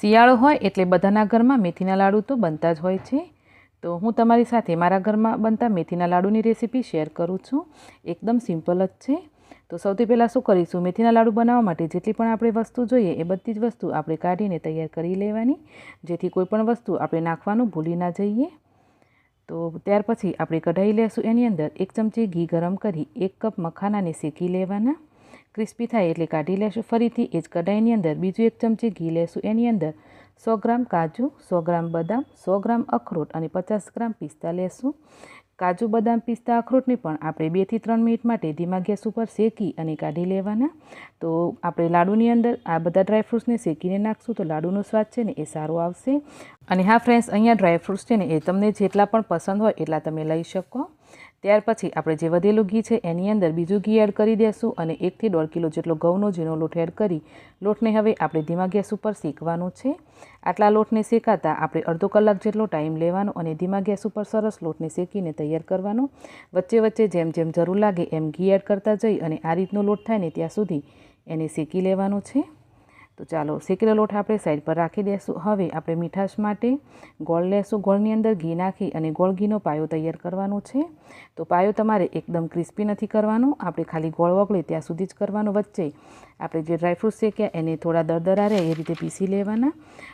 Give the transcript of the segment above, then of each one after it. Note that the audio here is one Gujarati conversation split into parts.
શિયાળો હોય એટલે બધાના ઘરમાં મેથીના લાડુ તો બનતા જ હોય છે. તો હું તમારી સાથે મારા ઘરમાં બનતા મેથીના લાડુની રેસીપી શેર કરું છું. એકદમ સિમ્પલ જ છે. તો સૌથી પહેલાં શું કરીશું? મેથીના લાડુ બનાવવા માટે જેટલી પણ આપણે વસ્તુ જોઈએ એ બધી જ વસ્તુ આપણે કાઢીને તૈયાર કરી લેવાની. જેથી કોઈપણ વસ્તુ આપણે નાખવાનું ભૂલી ના જઈએ. તો ત્યાર પછી આપણે કઢાઈ લેશું એની અંદર એક ચમચી ઘી ગરમ કરી એક કપ મખાનાને શેકી લેવાના. ક્રિસ્પી થાય એટલે કાઢી લેશું ફરીથી. એ જ કઢાઈની અંદર બીજું એક ચમચી ઘી લેશું. એની અંદર સો ગ્રામ કાજુ, સો ગ્રામ બદામ, સો ગ્રામ અખરોટ અને પચાસ ગ્રામ પિસ્તા લેશું. કાજુ, બદામ, પિસ્તા, અખરોટને પણ આપણે બેથી ત્રણ મિનિટ માટે ધીમા ગેસ ઉપર શેકી અને કાઢી લેવાના. તો આપણે લાડુની અંદર આ બધા ડ્રાયફ્રૂટ્સને શેકીને નાખશું તો લાડુનો સ્વાદ છે ને એ સારો આવશે. અને હા, ફ્રેન્ડ્સ, અહીંયા ડ્રાયફ્રૂટ્સ છે ને એ તમને જેટલા પણ પસંદ હોય એટલા તમે લઈ શકો. ત્યાર પછી આપણે જે વધેલું ઘી છે એની અંદર બીજું ઘી એડ કરી દેશું અને એકથી દોઢ કિલો જેટલો ઘઉંનો ઝીણો લોટ એડ કરી લોટને હવે આપણે ધીમા ગેસ ઉપર શેકવાનું છે. આટલા લોટને શેકાતા આપણે અડધો કલાક જેટલો ટાઈમ લેવાનો અને ધીમા ગેસ ઉપર સરસ લોટને શેકીને તૈયાર કરવાનો. વચ્ચે વચ્ચે જેમ જેમ જરૂર લાગે એમ ઘી એડ કરતા જઈ અને આ રીતનો લોટ થાય ને ત્યાં સુધી એને શેકી લેવાનો છે. તો ચાલો શેકેલો લોટ આપણે સાઈડ પર રાખી દઈશું હવે આપણે મીઠાશ માટે ગોળ લેશું. ગોળની અંદર ઘી નાખી અને ગોળ ઘીનો પાયો તૈયાર કરવાનો છે. તો પાયો તમારે એકદમ ક્રિસ્પી નથી કરવાનો. આપણે ખાલી ગોળ વગળે ત્યાં સુધી જ કરવાનો વચ્ચે. આપણે જે ડ્રાયફ્રૂટ શેક્યા એને થોડા દરદરા રહે એ રીતે પીસી લેવાના.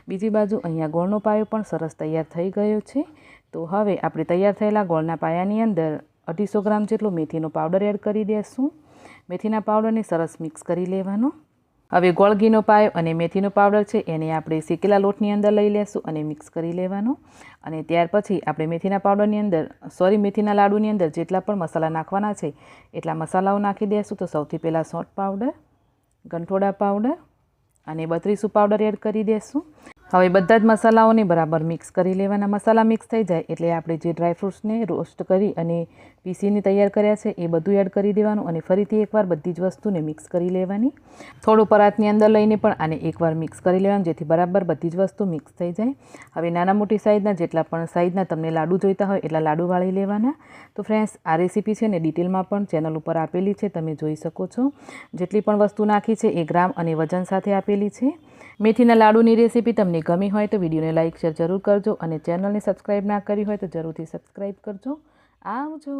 બીજી બાજુ અહીંયા ગોળનો પાયો પણ સરસ તૈયાર થઈ ગયો છે. તો હવે આપણે તૈયાર થયેલા ગોળના પાયાની અંદર અઢીસો ગ્રામ જેટલો મેથીનો પાવડર એડ કરી દઈશું મેથીના પાવડરને સરસ મિક્સ કરી લેવાનો. હવે ગોળઘીનો પાયો અને મેથીનો પાવડર છે, એને આપણે શેકેલા લોટની અંદર લઈ લેશું અને મિક્સ કરી લેવાનું. અને ત્યાર પછી આપણે મેથીના પાવડરની અંદર, સોરી, મેથીના લાડુની અંદર જેટલા પણ મસાલા નાખવાના છે, એટલા મસાલાઓ નાખી દઈશું તો સૌથી પહેલાં સોટ પાવડર, ગંઠોડા પાવડર અને બત્રીસું પાવડર એડ કરી દઈશું હવે બધા જ મસાલાઓને બરાબર મિક્સ કરી લેવાના. મસાલા મિક્સ થઈ જાય એટલે આપણે જે ડ્રાયફ્રૂટ્સને રોસ્ટ કરી અને પીસીને તૈયાર કર્યા છે એ બધું એડ કરી દેવાનું અને ફરીથી એકવાર બધી જ વસ્તુને મિક્સ કરી લેવાની. થોડું પરાતની અંદર લઈને પણ આને એકવાર મિક્સ કરી લેવાનું જેથી બરાબર બધી જ વસ્તુ મિક્સ થઈ જાય. હવે નાના મોટી સાઇઝના જેટલા પણ સાઇઝના તમને લાડુ જોઈતા હોય એટલા લાડુ વાળી લેવાના. તો ફ્રેન્ડ્સ આ રેસીપી છે ને ડિટેલમાં પણ ચેનલ ઉપર આપેલી છે, તમે જોઈ શકો છો. જેટલી પણ વસ્તુ નાખી છે એ ગ્રામ અને વજન સાથે આપેલી છે. મેથીના લાડુની રેસીપી તમને ગમી હોય તો વિડીયોને લાઇક શેર જરૂર કરજો અને ચેનલને સબસ્ક્રાઈબ ના કરી હોય તો જરૂરથી સબસ્ક્રાઈબ કરજો. આવજો.